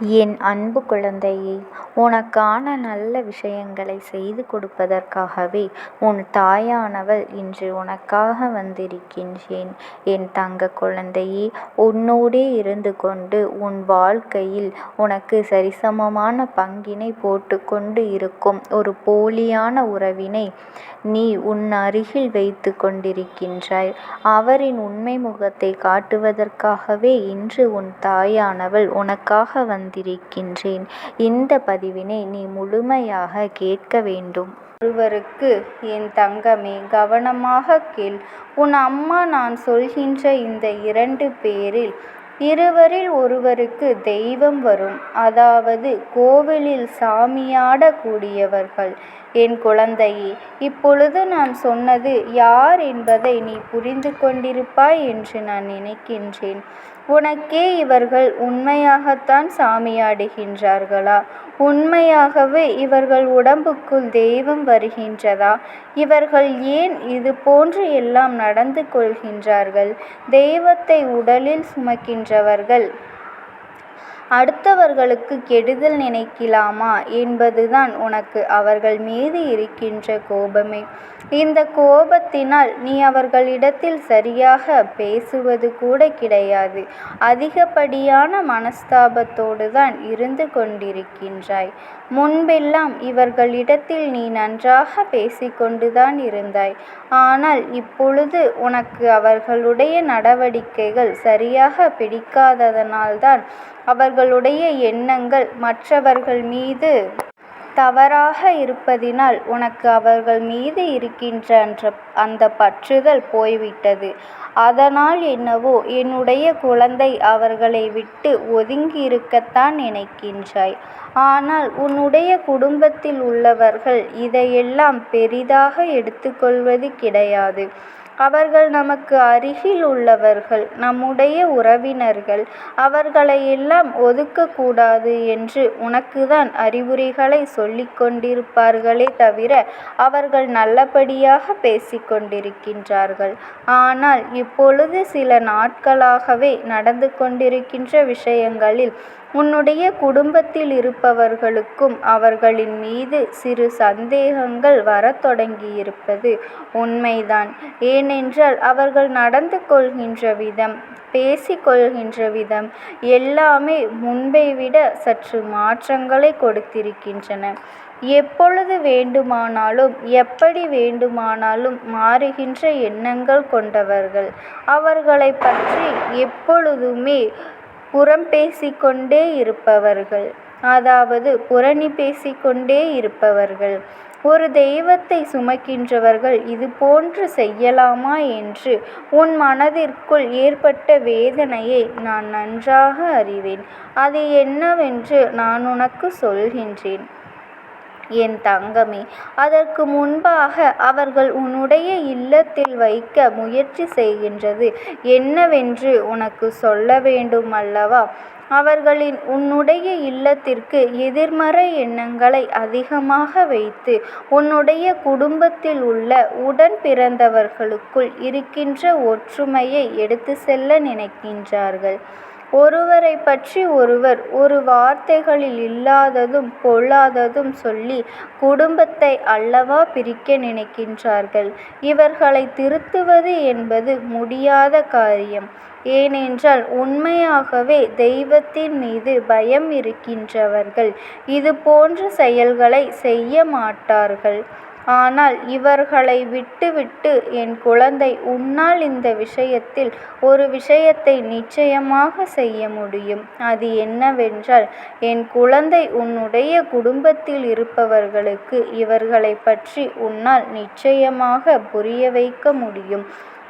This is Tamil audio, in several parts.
என் அன்பு குழந்தையே உனக்கான நல்ல விஷயங்களை செய்து கொடுப்பதற்காகவே உன் தாயானவள் இன்று உனக்காக வந்திருக்கின்றேன். என் தங்க குழந்தையே உன்னோடே இருந்து கொண்டு உன் வாழ்க்கையில் உனக்கு சரிசமமான பங்கினை போட்டுக்கொண்டு இருக்கும் ஒரு போலியான உறவினை நீ உன் அருகில் வைத்து கொண்டிருக்கின்றாய். அவரின் உண்மை முகத்தை காட்டுவதற்காகவே இன்று உன் தாயானவள் உனக்காக வந்திருக்கின்றேன். இந்த பதிவினை நீ முழுமையாக கேட்க வேண்டும். ஒருவருக்கு என் தங்கமே கவனமாக கேள். உன் அம்மா நான் சொல்கின்ற இந்த இரண்டு பேரில் இருவரில் ஒருவருக்கு தெய்வம் வரும். அதாவது கோவிலில் சாமியாடக்கூடியவர்கள் என் குழந்தையே இப்பொழுது நான் சொன்னது யார் என்பதை நீ புரிந்து கொண்டிருப்பாய் என்று நான் நினைக்கின்றேன். உனக்கே இவர்கள் உண்மையாகத்தான் சாமியாடுகின்றார்களா? உண்மையாகவே இவர்கள் உடம்புக்குள் தெய்வம் வருகின்றதா? இவர்கள் ஏன் இது போன்று எல்லாம் நடந்து கொள்கின்றார்கள்? தெய்வத்தை உடலில் சுமக்கின்றவர்கள் அடுத்தவர்களுக்குக் கெடுதல் நினைக்கலாமா என்பதுதான் உனக்கு அவர்கள் மீது இருக்கின்ற கோபமே. இந்தக் கோபத்தினால் நீ அவர்களிடத்தில் சரியாகப் பேசுவது கூடக் கிடையாது. அதிகப்படியான மனஸ்தாபத்தோடுதான் இருந்து கொண்டிருக்கின்றாய். முன்பெல்லாம் இவர்களிடத்தில் நீ நன்றாகப் பேசிக்கொண்டுதான் இருந்தாய். ஆனால் இப்பொழுது உனக்கு அவர்களுடைய நடவடிக்கைகள் சரியாகப் பிடிக்காததனால்தான் அவர்களுடைய எண்ணங்கள் மற்றவர்கள் மீது தவறாக இருப்பதினால் உனக்கு அவர்கள் மீது இருக்கின்ற அந்த பற்றுதல் போய்விட்டது. அதனால் என்னவோ என்னுடைய குழந்தை அவர்களை விட்டு ஒதுங்கியிருக்கத்தான் நினைக்கின்றாய். ஆனால் உன்னுடைய குடும்பத்தில் உள்ளவர்கள் இதையெல்லாம் பெரிதாக எடுத்துக்கொள்வது கிடையாது. அவர்கள் நமக்கு அருகில் உள்ளவர்கள் நம்முடைய உறவினர்கள். அவர்களையெல்லாம் ஒதுக்கக்கூடாது என்று உனக்குதான் அறிவுரைகளை சொல்லிக் கொண்டிருப்பார்களே தவிர அவர்கள் நல்லபடியாக பேசிக்கொண்டிருக்கின்றார்கள் ஆனால் இப்பொழுது சில நாட்களாகவே நடந்து கொண்டிருக்கின்ற விஷயங்களில் உன்னுடைய குடும்பத்திலிருப்பவர்களுக்கும் அவர்களின் மீது சிறு சந்தேகங்கள் வரத் தொடங்கியிருப்பது உண்மைதான். ஏனென்றால் அவர்கள் நடந்து கொள்கின்ற விதம் பேசிக் கொள்கின்ற விதம் எல்லாமே முன்பைவிட சற்று மாற்றங்களைக் கொடுத்திருக்கின்றன. எப்பொழுது வேண்டுமானாலும் எப்படி வேண்டுமானாலும் மாறுகின்ற எண்ணங்கள் கொண்டவர்கள். அவர்களைப் பற்றி எப்பொழுதுமே புறம் பேசிக் கொண்டே இருப்பவர்கள். அதாவது புரணி பேசிக்கொண்டே இருப்பவர்கள். ஒரு தெய்வத்தை சுமக்கின்றவர்கள் இது போன்று செய்யலாமா என்று உன் மனதிற்குள் ஏற்பட்ட வேதனையை நான் நன்றாக அறிவேன். அது என்னவென்று நான் உனக்கு சொல்கின்றேன். என் தங்கமே அதற்கு முன்பாக அவர்கள் உன்னுடைய இல்லத்தில் வைக்க முயற்சி செய்கின்றது என்னவென்று உனக்கு சொல்ல வேண்டுமல்லவா? அவர்களின் உன்னுடைய இல்லத்திற்கு எதிர்மறை எண்ணங்களை அதிகமாக வைத்து உன்னுடைய குடும்பத்தில் உள்ள உடன் பிறந்தவர்களுக்குள் இருக்கின்ற ஒற்றுமையை எடுத்து செல்ல நினைக்கின்றார்கள். ஒருவரைப் பற்றி ஒருவர் ஒரு வார்த்தைகளில் இல்லாததும் பொல்லாததும் சொல்லி குடும்பத்தை அல்லவா பிரிக்க நினைக்கின்றார்கள். இவர்களைத் திருத்துவது என்பது முடியாத காரியம். ஏனென்றால் உண்மையாகவே தெய்வத்தின் மீது பயம் இருக்கின்றவர்கள் இது போன்ற செயல்களைச் செய்ய மாட்டார்கள். ஆனால் இவர்களை விட்டுவிட்டு என் குழந்தை உன்னால் இந்த விஷயத்தில் ஒரு விஷயத்தை நிச்சயமாக செய்ய முடியும். அது என்னவென்றால் என் குழந்தை உன்னுடைய குடும்பத்தில் இருப்பவர்களுக்கு இவர்களைப் பற்றி உன்னால் நிச்சயமாக புரிய வைக்க முடியும்.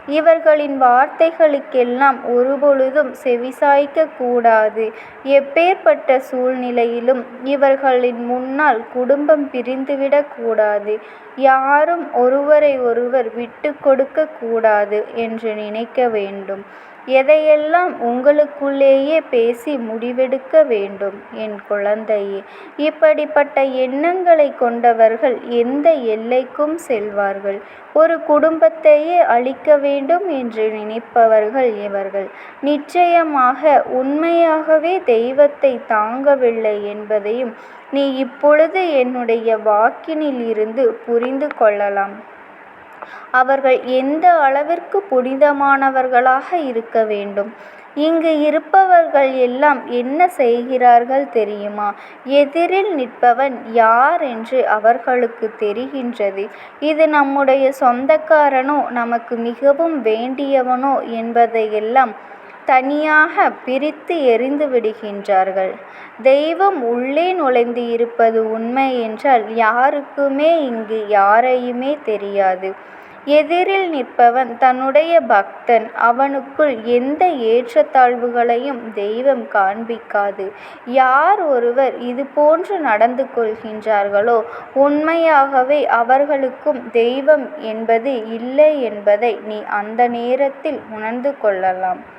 இவர்களின் வார்த்தைகளுக்கெல்லாம் ஒருபொழுதும் செவிசாய்க்கக் கூடாது. எப்பேர்ப்பட்ட சூழ்நிலையிலும் இவர்களின் முன்னால் குடும்பம் பிரிந்துவிடக் கூடாது. யாரும் ஒருவரை ஒருவர் விட்டுக் கொடுக்கக் கூடாது என்று நினைக்க வேண்டும். எதையெல்லாம் உங்களுக்குள்ளேயே பேசி முடிவெடுக்க வேண்டும்? என் குழந்தையே இப்படிப்பட்ட எண்ணங்களைக் கொண்டவர்கள் எந்த எல்லைக்கும் செல்வார்கள்? ஒரு குடும்பத்தையே அழிக்க வேண்டும் என்று நினைப்பவர்கள் இவர்கள். நிச்சயமாக உண்மையாகவே தெய்வத்தை தாங்கவில்லை என்பதையும் நீ இப்பொழுது என்னுடைய வாக்கினில் இருந்து புரிந்து கொள்ளலாம். அவர்கள் எந்த அளவிற்கு புனிதமானவர்களாக இருக்க வேண்டும்? இங்கு இருப்பவர்கள் எல்லாம் என்ன செய்கிறார்கள் தெரியுமா? எதிரில் நிற்பவன் யார் என்று அவர்களுக்கு தெரிகின்றது. இது நம்முடைய சொந்தக்காரனோ நமக்கு மிகவும் வேண்டியவனோ என்பதையெல்லாம் தனியாக பிரித்து எறிந்து விடுகின்றார்கள். தெய்வம் உள்ளே நுழைந்து இருப்பது உண்மை என்றால் யாருக்குமே இங்கு யாரையுமே தெரியாது. எதிரில் நிற்பவன் தன்னுடைய பக்தன். அவனுக்குள் எந்த ஏற்றத்தாழ்வுகளையும் தெய்வம் காண்பிக்காது. யார் ஒருவர் இதுபோன்று நடந்து கொள்கின்றார்களோ உண்மையாகவே அவர்களுக்கும் தெய்வம் என்பது இல்லை என்பதை நீ அந்த நேரத்தில் உணர்ந்து கொள்ளலாம்.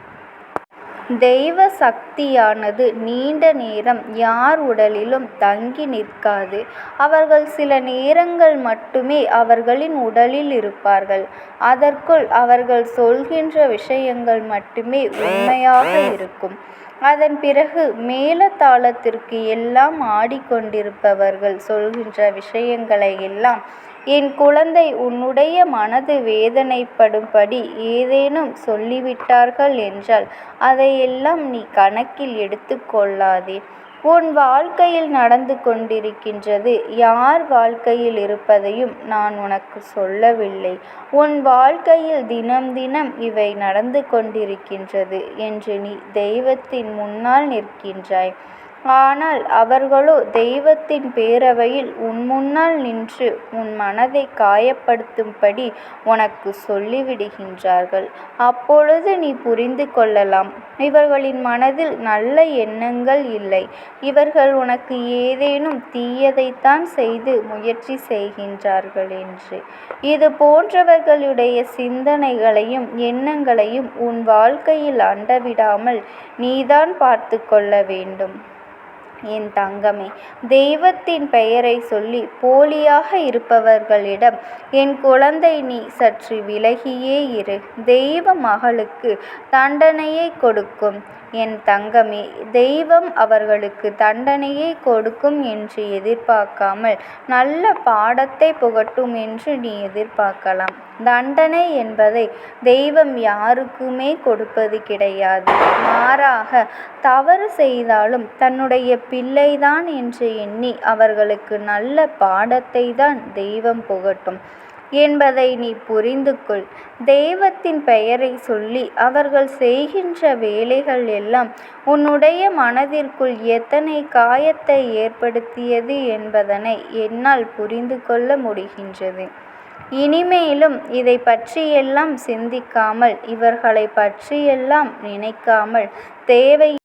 தெய்வ சக்தியானது நீண்ட நேரம் யார் உடலிலும் தங்கி நிற்காது. அவர்கள் சில நேரங்கள் மட்டுமே அவர்களின் உடலில் இருப்பார்கள். அதற்குள் அவர்கள் சொல்கின்ற விஷயங்கள் மட்டுமே உண்மையாக இருக்கும். அதன் பிறகு மேளதாளத்திற்கு எல்லாம் ஆடிக்கொண்டிருப்பவர்கள் சொல்கின்ற விஷயங்களை எல்லாம் என் குழந்தை உன்னுடைய மனது வேதனைப்படும்படி ஏதேனும் சொல்லிவிட்டார்கள் என்றால் அதையெல்லாம் நீ கணக்கில் எடுத்துக்கொள்ளாதே உன் வாழ்க்கையில் நடந்து கொண்டிருக்கின்றது யார் வாழ்க்கையில் இருப்பதையும் நான் உனக்கு சொல்லவில்லை. உன் வாழ்க்கையில் தினம் தினம் இவை நடந்து கொண்டிருக்கின்றது என்று நீ தெய்வத்தின் முன்னால் நிற்கின்றாய். ஆனால் அவர்களோ தெய்வத்தின் பேரவையில் உன் முன்னால் நின்று உன் மனதை காயப்படுத்தும்படி உனக்கு சொல்லிவிடுகின்றார்கள். அப்பொழுது நீ புரிந்து கொள்ளலாம். இவர்களின் மனதில் நல்ல எண்ணங்கள் இல்லை. இவர்கள் உனக்கு ஏதேனும் தீயதைத்தான் செய்து முயற்சி செய்கின்றார்கள் என்று. இது போன்றவர்களுடைய சிந்தனைகளையும் எண்ணங்களையும் உன் வாழ்க்கையில் அண்டவிடாமல் நீதான் பார்த்து கொள்ள வேண்டும். என் தங்கமே தெய்வத்தின் பெயரை சொல்லி போலியாக இருப்பவர்களிடம் என் குழந்தை நீ சற்று விலகியே இரு. தெய்வ மகளுக்கு தண்டனையை கொடுக்கும். என் தங்கமே தெய்வம் அவர்களுக்கு தண்டனையை கொடுக்கும் என்று எதிர்பார்க்காமல் நல்ல பாடத்தை புகட்டும் என்று நீ எதிர்பார்க்கலாம். தண்டனை என்பதை தெய்வம் யாருக்குமே கொடுப்பது கிடையாது. மாறாக தவறு செய்தாலும் தன்னுடைய பிள்ளைதான் என்று எண்ணி அவர்களுக்கு நல்ல பாடத்தை தான் தெய்வம் புகட்டும். என்பதை நீ புரிந்து கொள். தெய்வத்தின் பெயரை சொல்லி அவர்கள் செய்கின்ற வேலைகள் எல்லாம் உன்னுடைய மனதிற்குள் எத்தனை காயத்தை ஏற்படுத்தியது என்பதனை என்னால் புரிந்து கொள்ள முடிகின்றது. இனிமேலும் இதை பற்றியெல்லாம் சிந்திக்காமல் இவர்களை பற்றியெல்லாம் நினைக்காமல் தேவை